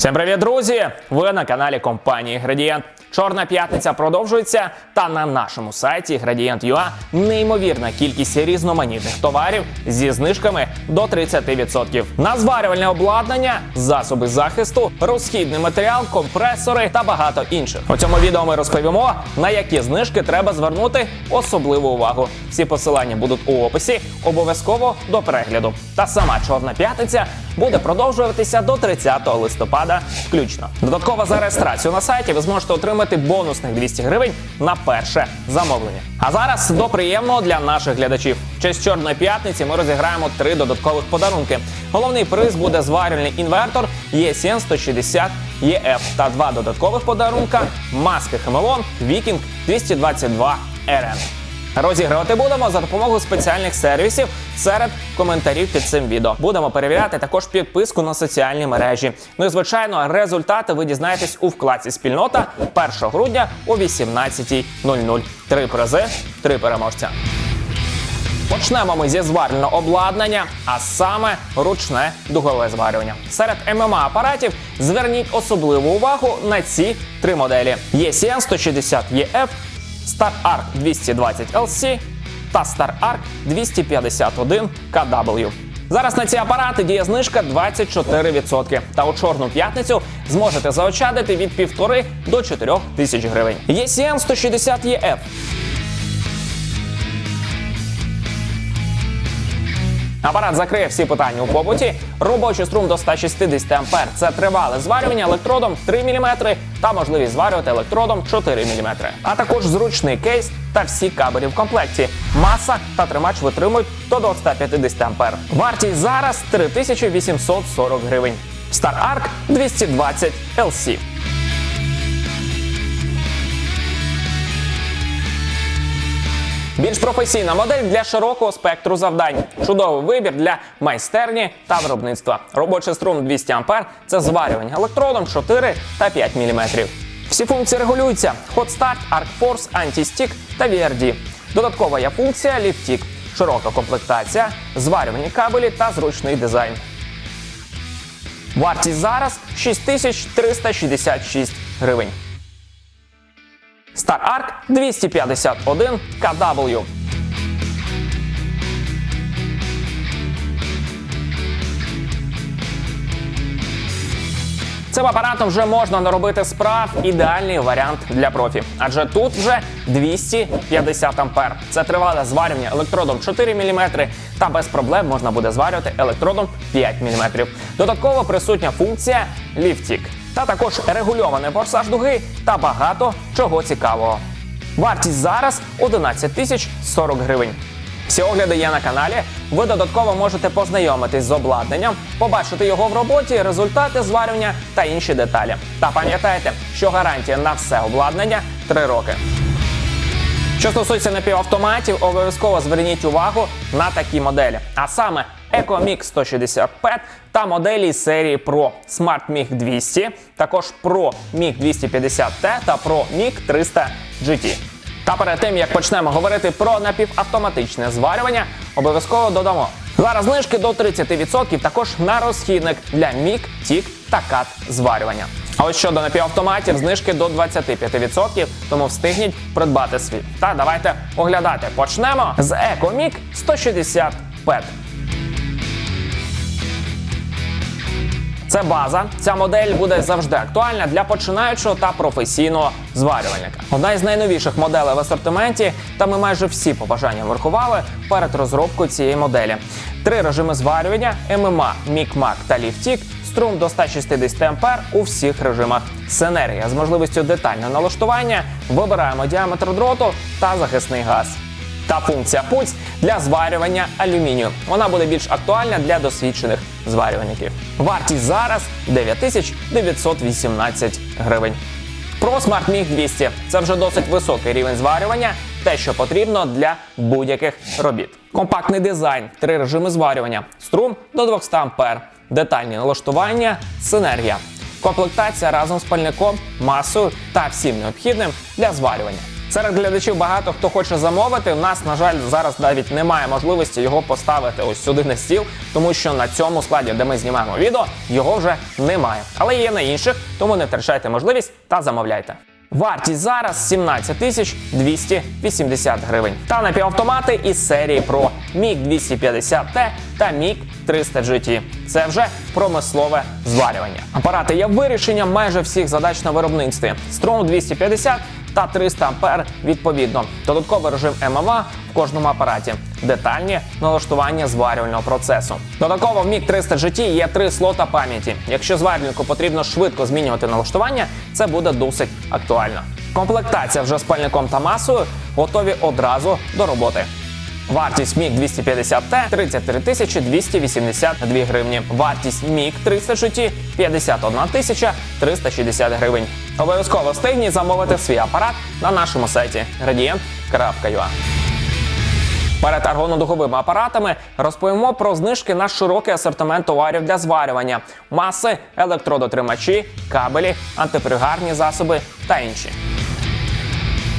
Всім привіт, друзі! Ви на каналі компанії Градієнт. Чорна п'ятниця продовжується. Та на нашому сайті Gradient.ua неймовірна кількість різноманітних товарів зі знижками до 30%. На зварювальне обладнання, засоби захисту, розхідний матеріал, компресори та багато інших. У цьому відео ми розповімо, на які знижки треба звернути особливу увагу. Всі посилання будуть у описі. Обов'язково до перегляду. Та сама чорна п'ятниця буде продовжуватися до 30 листопада включно. Додатково за реєстрацію на сайті ви зможете отримати бонусних 200 гривень на перше замовлення. А зараз до приємного для наших глядачів. В честь чорної п'ятниці ми розіграємо три додаткових подарунки. Головний приз буде зварювальний інвертор ESN 160 EF та два додаткових подарунка маски Хемелон Viking 222 RN. Розігрувати будемо за допомогою спеціальних сервісів серед коментарів під цим відео. Будемо перевіряти також підписку на соціальні мережі. Ну і звичайно, результати ви дізнаєтесь у вкладці спільнота 1 грудня о 18.00. Три призи, три переможця. Почнемо ми зі зварювального обладнання, а саме ручне дугове зварювання. Серед ММА апаратів зверніть особливу увагу на ці три моделі: ECN 160 EF, Star Arc 220 LC та StarArk 251 KW. Зараз на ці апарати діє знижка 24%. Та у чорну п'ятницю зможете заощадити від 1,5 до 4 тисяч гривень. ECN 160 EF Апарат закриє всі питання у побуті. Робочий струм до 160 А. Це тривале зварювання електродом 3 мм та можливість зварювати електродом 4 мм. А також зручний кейс та всі кабелі в комплекті. Маса та тримач витримують до 250 А. Вартість зараз 3840 гривень. Star Arc 220 LC. Більш професійна модель для широкого спектру завдань. Чудовий вибір для майстерні та виробництва. Робочий струм 200 А – це зварювання електродом 4 та 5 мм. Всі функції регулюються: Hot Start, Arc Force, Anti-Stick та VRD. Додаткова є функція Lift Tick, широка комплектація, зварювані кабелі та зручний дизайн. Вартість зараз 6366 гривень. Star Arc 251 KW. Цим апаратом вже можна наробити справ ідеальний варіант для профі. Адже тут вже 250 ампер. Це тривале зварювання електродом 4 мм та без проблем можна буде зварювати електродом 5 мм. Додатково присутня функція ліфтік та також регульований форсаж дуги та багато чого цікавого. Вартість зараз 11 тисяч 40 гривень. Всі огляди є на каналі. Ви додатково можете познайомитись з обладнанням, побачити його в роботі, результати зварювання та інші деталі. Та пам'ятайте, що гарантія на все обладнання 3 роки. Що стосується напівавтоматів, обов'язково зверніть увагу на такі моделі. А саме EcoMix 160 p та моделі серії Pro Smart MiG 200, також Pro MiG 250 t та Pro MiG 300 GT. Та перед тим як почнемо говорити про напівавтоматичне зварювання, обов'язково додамо. Зараз знижки до 30% також на розхідник для мік, тік та кат зварювання. А ось щодо напівавтоматів, знижки до 25%, тому встигніть придбати свій. Та давайте оглядати. Почнемо з EcoMic 160 PET. Це база. Ця модель буде завжди актуальна для починаючого та професійного зварювальника. Одна із найновіших моделей в асортименті, та ми майже всі побажання врахували перед розробкою цієї моделі. Три режими зварювання: ММА, Мікмак та Ліфтік. Струм до 160 А у всіх режимах. Синергія з можливістю детального налаштування. Вибираємо діаметр дроту та захисний газ та функція пульс для зварювання алюмінію. Вона буде більш актуальна для досвідчених зварювальників. Вартість зараз 9918 гривень. Pro Smart MiG 200 це вже досить високий рівень зварювання, те, що потрібно для будь-яких робіт. Компактний дизайн, три режими зварювання, струм до 200 А, детальні налаштування, синергія. Комплектація разом з пальником, масою та всім необхідним для зварювання. Серед глядачів багато хто хоче замовити. У нас, на жаль, зараз навіть немає можливості його поставити ось сюди на стіл, тому що на цьому складі, де ми знімаємо відео, його вже немає. Але є на інших, тому не втрачайте можливість та замовляйте. Вартість зараз 17 тисяч 280 гривень. Та напівавтомати із серії Pro MiG 250T та MiG 300 GT. Це вже промислове зварювання. Апарати є вирішенням майже всіх задач на виробництві. Струм 250 та 300 ампер відповідно. Додатковий режим ММА в кожному апараті. Детальні налаштування зварювального процесу. Додатково в міг 300 GT є три слота пам'яті. Якщо зварювальнику потрібно швидко змінювати налаштування, це буде досить актуально. Комплектація вже з пальником та масою готові одразу до роботи. Вартість MiG 250T 33 тисячі 282 гривні. Вартість MiG 300 GT 51 тисяча 360 гривень. Обов'язково встигніть замовити свій апарат на нашому сайті gradient.ua. Перед аргонодуговими апаратами розповімо про знижки на широкий асортимент товарів для зварювання, маси, електродотримачі, кабелі, антипригарні засоби та інші.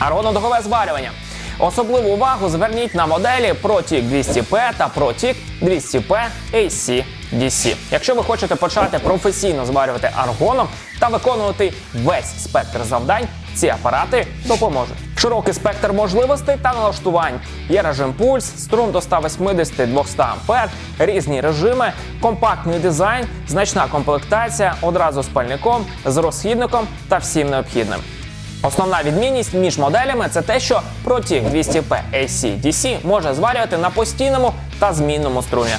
Аргонодугове зварювання. Особливу увагу зверніть на моделі ProTIC 200P та ProTIC 200P AC DC. Якщо ви хочете почати професійно зварювати аргоном та виконувати весь спектр завдань, ці апарати допоможуть. Широкий спектр можливостей та налаштувань. Є режим пульс, струм до 180-200 А, різні режими, компактний дизайн, значна комплектація одразу з пальником, з розхідником та всім необхідним. Основна відмінність між моделями це те, що ProTIC 200P AC DC може зварювати на постійному та змінному струмі.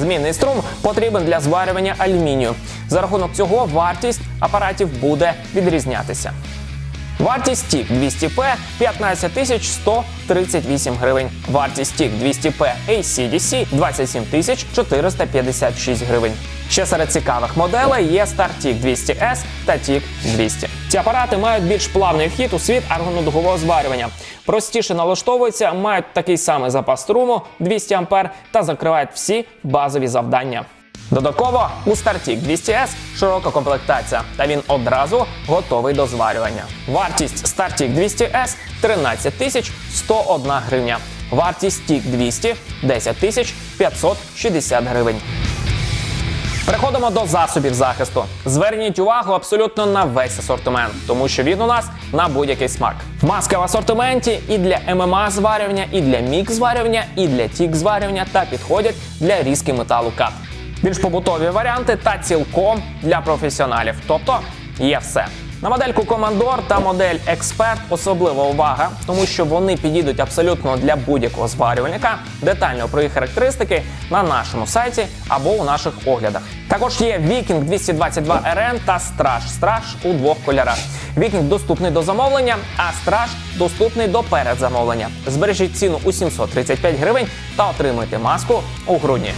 Змінний струм потрібен для зварювання алюмінію. За рахунок цього вартість апаратів буде відрізнятися. Вартість TIC 200P 15 тисяч 138 гривень. Вартість TIC 200P AC-DC 27 тисяч 456 гривень. Ще серед цікавих моделей є StarTIC 200S та TIC 200. Ці апарати мають більш плавний вхід у світ аргонодугового зварювання. Простіше налаштовуються, мають такий самий запас струму 200 А та закривають всі базові завдання. Додатково у StarTIC 200S широка комплектація, та він одразу готовий до зварювання. Вартість StarTIC 200S 13 тисяч 101 гривня. Вартість TIC 200 10 тисяч 560 гривень. Переходимо до засобів захисту. Зверніть увагу абсолютно на весь асортимент, тому що він у нас на будь-який смак. Маска в асортименті і для ММА зварювання, і для мік зварювання, і для тік зварювання та підходять для різки металу кат. Більш побутові варіанти та цілком для професіоналів. Тобто є все. На модельку Командор та модель Експерт особлива увага, тому що вони підійдуть абсолютно для будь-якого зварювальника. Детально про їх характеристики на нашому сайті або у наших оглядах. Також є Viking 222 RN та Страж. Страж у двох кольорах. Viking доступний до замовлення, а Страж доступний до передзамовлення. Збережіть ціну у 735 гривень та отримуйте маску у грудні.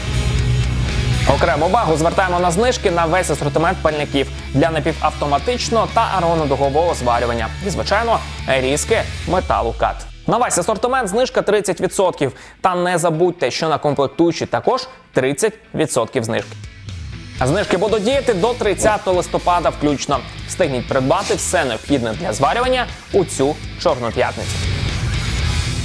Окрему увагу звертаємо на знижки на весь асортимент пальників для напівавтоматичного та аргонодугового зварювання. І, звичайно, різки металу кат. На весь асортимент знижка 30%. Та не забудьте, що на комплектуючі також 30% знижки. Знижки будуть діяти до 30 листопада включно. Встигніть придбати все необхідне для зварювання у цю чорну п'ятницю.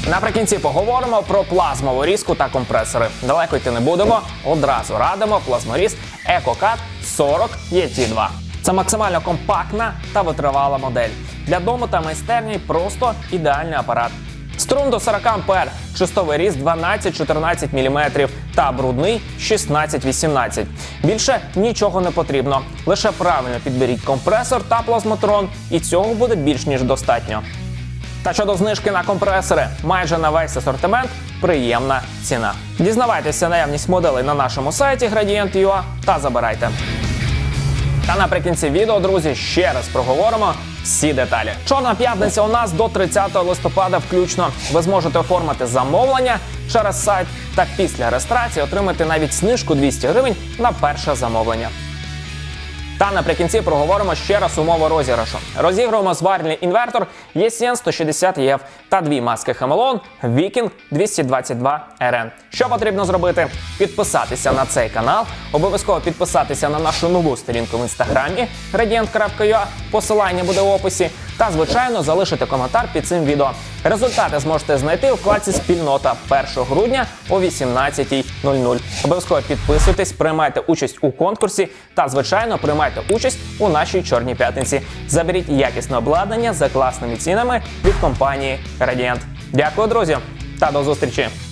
Наприкінці поговоримо про плазмову різку та компресори. Далеко йти не будемо. Одразу радимо плазморіз EcoCat 40 ET2. Це максимально компактна та витривала модель. Для дому та майстерні просто ідеальний апарат. Струм до 40 А, шестовий різ 12-14 мм та брудний 16-18. Більше нічого не потрібно. Лише правильно підберіть компресор та плазмотрон, і цього буде більш ніж достатньо. Та щодо знижки на компресори, майже на весь асортимент приємна ціна. Дізнавайтеся наявність моделей на нашому сайті Gradient.ua та забирайте. Та наприкінці відео, друзі, ще раз проговоримо всі деталі. Чорна п'ятниця у нас до 30 листопада включно. Ви зможете оформити замовлення через сайт та після реєстрації отримати навіть знижку 200 гривень на перше замовлення. Та наприкінці проговоримо ще раз умови розіграшу. Розігруємо зварювальний інвертор ESN 160 EF та дві маски Хамелон Viking 222 RN. Що потрібно зробити? Підписатися на цей канал, обов'язково підписатися на нашу нову сторінку в інстаграмі gradient.ua, посилання буде в описі, та звичайно залишити коментар під цим відео. Результати зможете знайти у вкладці Спільнота 1 грудня о 18.00. Обов'язково підписуйтесь, приймайте участь у конкурсі та, звичайно, приймайте участь у нашій чорній п'ятниці. Заберіть якісне обладнання за класними цінами від компанії Радіант. Дякую, друзі, та до зустрічі!